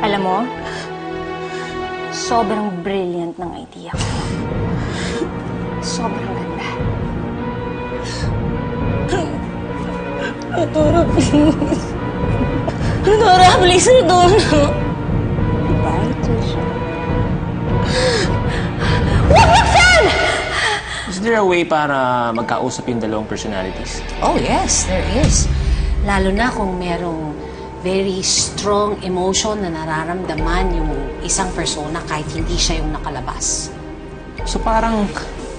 Alam mo, sobrang brilliant ng idea ko. Sobrang ganda. Dora, please. Dora, please, Dora. Bye, Trisha. Is there a way para magkausap yung dalawang personalities? Oh, yes, there is. Lalo na kung merong very strong emotion na nararamdaman yung isang persona kahit hindi siya yung nakalabas. So parang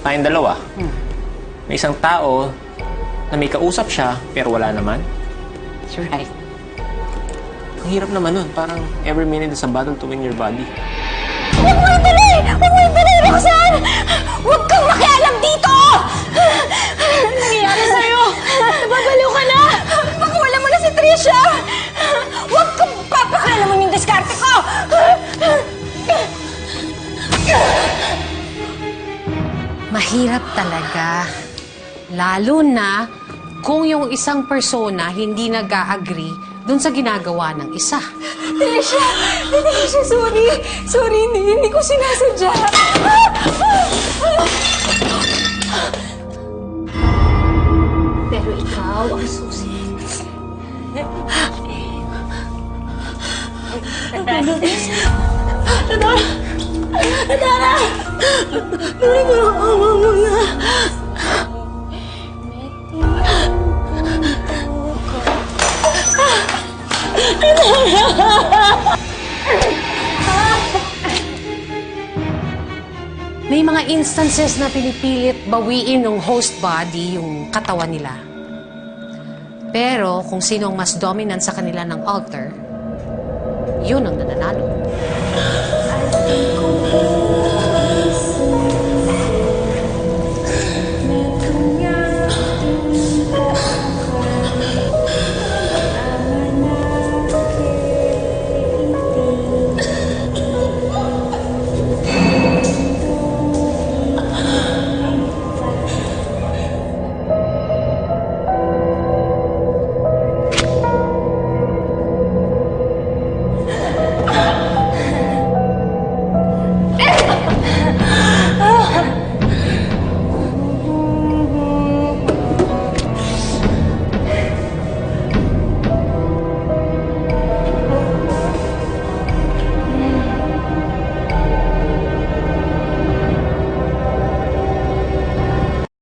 tayong dalawa. May isang tao na may kausap siya pero wala naman. You're right. Ang hirap naman nun. Parang every minute is a battle to win your body. Huwag mo ituloy! Huwag mo ituloy, Mahirap talaga. Lalo na kung yung isang persona hindi nag-agree dun sa ginagawa ng isa. Trisha! Trisha, sorry! Sorry, hindi, hindi ko sinasadya. Pero ikaw ang susi. May mga instances na pinipilit bawiin ng host body yung katawan nila. Pero kung sino ang mas dominant sa kanila ng alter, yun ang nananalo.